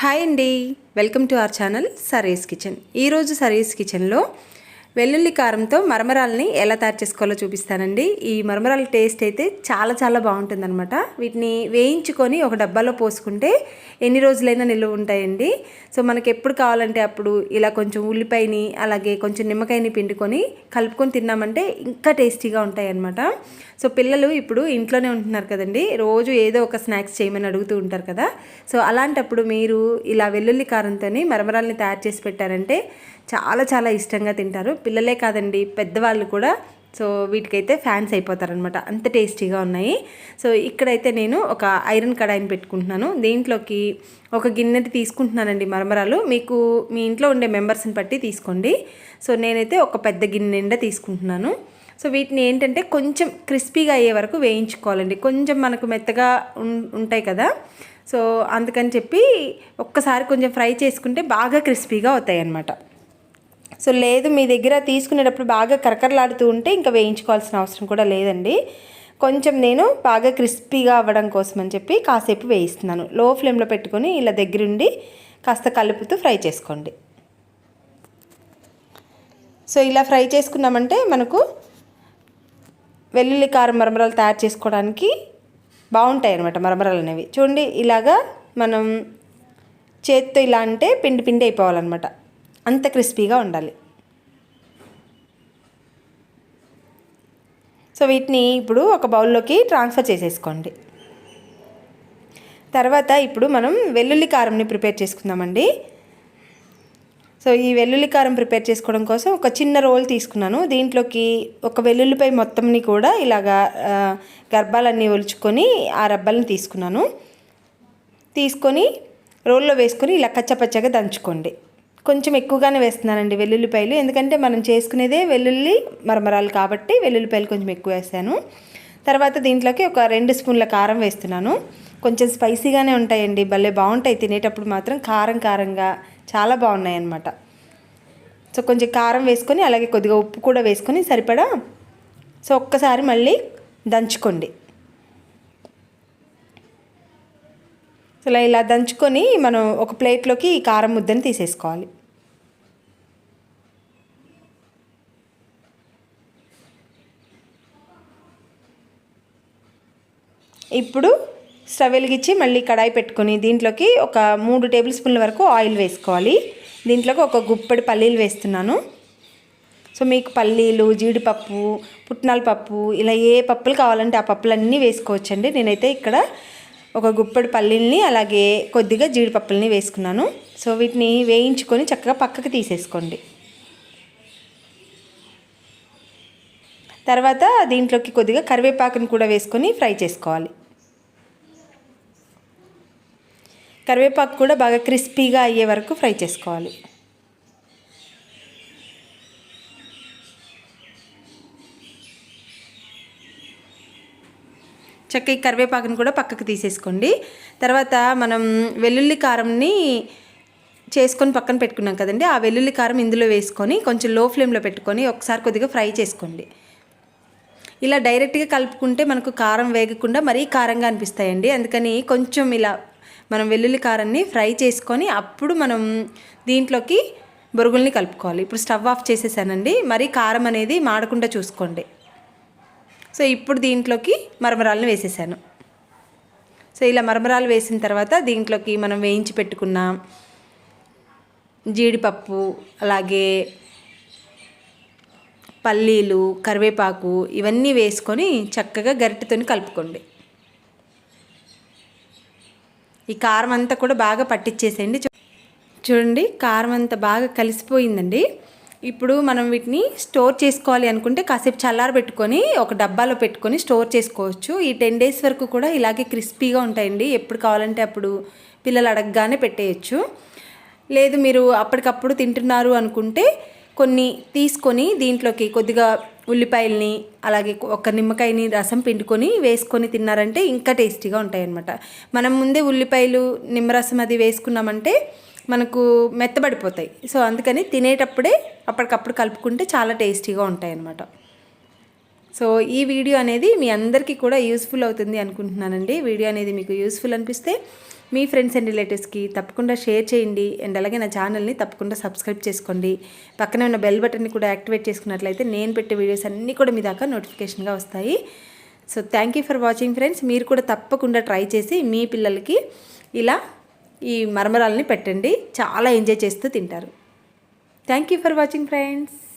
Hi అండి. Welcome to our channel Saris Kitchen. ఈరోజు saris కిచెన్లో వెల్లుల్లి కారంతో మరమరాలని ఎలా తయారు చేసుకోవాలో చూపిస్తానండి. ఈ మరమరాల టేస్ట్ అయితే చాలా చాలా బాగుంటుందన్నమాట. వీటిని వేయించుకొని ఒక డబ్బాలో పోసుకుంటే ఎన్ని రోజులైనా నిల్వ ఉంటాయండి. సో మనకి ఎప్పుడు కావాలంటే అప్పుడు ఇలా కొంచెం ఉల్లిపాయని అలాగే కొంచెం నిమ్మకాయని పిండుకొని కలుపుకొని తిన్నామంటే ఇంకా టేస్టీగా ఉంటాయి అన్నమాట సో పిల్లలు ఇప్పుడు ఇంట్లోనే ఉంటున్నారు కదండి. రోజు ఏదో ఒక స్నాక్స్ చేయమని అడుగుతూ ఉంటారు కదా. సో అలాంటప్పుడు మీరు ఇలా వెల్లుల్లి కారంతో మరమరాలని తయారు చేసి పెట్టారంటే చాలా చాలా ఇష్టంగా తింటారు. పిల్లలే కాదండి పెద్దవాళ్ళు కూడా. సో వీటికైతే ఫ్యాన్స్ అయిపోతారనమాట అంత టేస్టీగా ఉన్నాయి. సో ఇక్కడైతే నేను ఒక ఐరన్ కడాయిని పెట్టుకుంటున్నాను. దీంట్లోకి ఒక గిన్నెది తీసుకుంటున్నానండి మరమరాలు. మీకు మీ ఇంట్లో ఉండే మెంబర్స్ని బట్టి తీసుకోండి. సో నేనైతే ఒక పెద్ద గిన్నె నిండా తీసుకుంటున్నాను. సో వీటిని ఏంటంటే కొంచెం క్రిస్పీగా అయ్యే వరకు వేయించుకోవాలండి. కొంచెం మనకు మెత్తగా ఉంటాయి కదా. సో అందుకని చెప్పి ఒక్కసారి కొంచెం ఫ్రై చేసుకుంటే బాగా క్రిస్పీగా అవుతాయి అన్నమాట సో లేదు మీ దగ్గర తీసుకునేటప్పుడు బాగా కరకరలాడుతూ ఉంటే ఇంకా వేయించుకోవాల్సిన అవసరం కూడా లేదండి. కొంచెం నేను బాగా క్రిస్పీగా అవ్వడం కోసం అని చెప్పి కాసేపు వేయిస్తున్నాను. లో ఫ్లేమ్లో పెట్టుకొని ఇలా దగ్గరుండి కాస్త కలుపుతూ ఫ్రై చేసుకోండి. సో ఇలా ఫ్రై చేసుకున్నామంటే మనకు వెల్లుల్లి కారం మరమరాలు తయారు చేసుకోవడానికి బాగుంటాయి అనమాట మరమరాలు అనేవి. చూడండి ఇలాగా మనం చేత్తో ఇలా అంటే పిండి పిండి అయిపోవాలన్నమాట. అంత క్రిస్పీగా ఉండాలి. సో వీటిని ఇప్పుడు ఒక బౌల్లోకి ట్రాన్స్ఫర్ చేసేసుకోండి. తర్వాత ఇప్పుడు మనం వెల్లుల్లి కారంని ప్రిపేర్ చేసుకుందామండి. సో ఈ వెల్లుల్లి కారం ప్రిపేర్ చేసుకోవడం కోసం ఒక చిన్న రోల్ తీసుకున్నాను. దీంట్లోకి ఒక వెల్లుల్లిపై మొత్తంని కూడా ఇలాగా గర్భాలన్నీ ఒలుచుకొని ఆ రబ్బల్ని తీసుకున్నాను. తీసుకొని రోల్లో వేసుకొని ఇలా కచ్చపచ్చగా దంచుకోండి. కొంచెం ఎక్కువగానే వేస్తున్నానండి వెల్లుల్లిపాయలు. ఎందుకంటే మనం చేసుకునేదే వెల్లుల్లి మరమరాలు కాబట్టి వెల్లుల్లిపాయలు కొంచెం ఎక్కువ వేస్తాను తర్వాత దీంట్లోకి ఒక రెండు స్పూన్ల కారం వేస్తున్నాను. కొంచెం స్పైసీగానే ఉంటాయండి భలే బాగుంటాయి. తినేటప్పుడు మాత్రం కారం కారంగా చాలా బాగున్నాయి అన్నమాట సో కొంచెం కారం వేసుకొని అలాగే కొద్దిగా ఉప్పు కూడా వేసుకొని సరిపడా సో ఒక్కసారి మళ్ళీ దంచుకోండి. ఇలా ఇలా దంచుకొని మనం ఒక ప్లేట్లోకి ఈ కారం ముద్దని తీసేసుకోవాలి. ఇప్పుడు స్టవ్ వెలిగించి మళ్ళీ కడాయి పెట్టుకొని దీంట్లోకి ఒక మూడు టేబుల్ స్పూన్ల వరకు ఆయిల్ వేసుకోవాలి. దీంట్లోకి ఒక గుప్పడి పల్లీలు వేస్తున్నాను. సో మీకు పల్లీలు జీడిపప్పు పుట్నాల పప్పు ఇలా ఏ పప్పులు కావాలంటే ఆ పప్పులన్నీ వేసుకోవచ్చండి. నేనైతే ఇక్కడ ఒక గుప్పడి పల్లీల్ని అలాగే కొద్దిగా జీడిపప్పుల్ని వేసుకున్నాను. సో వీటిని వేయించుకొని చక్కగా పక్కకి తీసేసుకోండి. తర్వాత దీంట్లోకి కొద్దిగా కరివేపాకుని కూడా వేసుకొని ఫ్రై చేసుకోవాలి. కరివేపాకు కూడా బాగా క్రిస్పీగా అయ్యే వరకు ఫ్రై చేసుకోవాలి. చక్క ఈ కరివేపాకుని కూడా పక్కకు తీసేసుకోండి. తర్వాత మనం వెల్లుల్లి కారంని చేసుకొని పక్కన పెట్టుకున్నాం కదండి. ఆ వెల్లుల్లి కారం ఇందులో వేసుకొని కొంచెం లో ఫ్లేమ్లో పెట్టుకొని ఒకసారి కొద్దిగా ఫ్రై చేసుకోండి. ఇలా డైరెక్ట్గా కలుపుకుంటే మనకు కారం వేగకుండా మరీ కారంగా అనిపిస్తాయండి. అందుకని కొంచెం ఇలా మనం వెల్లుల్లి కారాన్ని ఫ్రై చేసుకొని అప్పుడు మనం దీంట్లోకి బొరుగుల్ని కలుపుకోవాలి. ఇప్పుడు స్టవ్ ఆఫ్ చేసేసానండి. మరీ కారం అనేది మాడకుండా చూసుకోండి. సో ఇప్పుడు దీంట్లోకి మరమరాలను వేసేసాను. సో ఇలా మరమరాలు వేసిన తర్వాత దీంట్లోకి మనం వేయించి పెట్టుకున్న జీడిపప్పు అలాగే పల్లీలు కరివేపాకు ఇవన్నీ వేసుకొని చక్కగా గరిటెతో కలుపుకోండి. ఈ కారం అంతా కూడా బాగా పట్టించేసేయండి చూడండి కారం అంతా బాగా కలిసిపోయిందండి. ఇప్పుడు మనం వీటిని స్టోర్ చేసుకోవాలి అనుకుంటే కాసేపు చల్లార పెట్టుకొని ఒక డబ్బాలో పెట్టుకొని స్టోర్ చేసుకోవచ్చు. ఈ టెన్ డేస్ వరకు కూడా ఇలాగే క్రిస్పీగా ఉంటాయండి. ఎప్పుడు కావాలంటే అప్పుడు పిల్లలు అడగగానే పెట్టేయచ్చు. లేదు మీరు అప్పటికప్పుడు తింటున్నారు అనుకుంటే కొన్ని తీసుకొని దీంట్లోకి కొద్దిగా ఉల్లిపాయల్ని అలాగే ఒక నిమ్మకాయని రసం పిండుకొని వేసుకొని తిన్నారంటే ఇంకా టేస్టీగా ఉంటాయి అన్నమాట మనం ముందే ఉల్లిపాయలు నిమ్మరసం అది వేసుకున్నామంటే మనకు మెత్తబడిపోతాయి. సో అందుకని తినేటప్పుడే అప్పటికప్పుడు కలుపుకుంటే చాలా టేస్టీగా ఉంటాయి అన్నమాట సో ఈ వీడియో అనేది మీ అందరికీ కూడా యూస్ఫుల్ అవుతుంది అనుకుంటున్నానండి. వీడియో అనేది మీకు యూస్ఫుల్ అనిపిస్తే మీ ఫ్రెండ్స్ అండ్ రిలేటివ్స్కి తప్పకుండా షేర్ చేయండి. అండ్ అలాగే నా ఛానల్ని తప్పకుండా సబ్స్క్రైబ్ చేసుకోండి. పక్కనే ఉన్న బెల్ బటన్ని కూడా యాక్టివేట్ చేసుకున్నట్లయితే నేను పెట్టే వీడియోస్ అన్నీ కూడా మీ దాకా నోటిఫికేషన్గా వస్తాయి. So thank you for watching friends. మీరు కూడా తప్పకుండా ట్రై చేసి మీ పిల్లలకి ఇలా ఈ మరమరాలని పెట్టండి. చాలా ఎంజాయ్ చేస్తూ తింటారు. Thank you for watching friends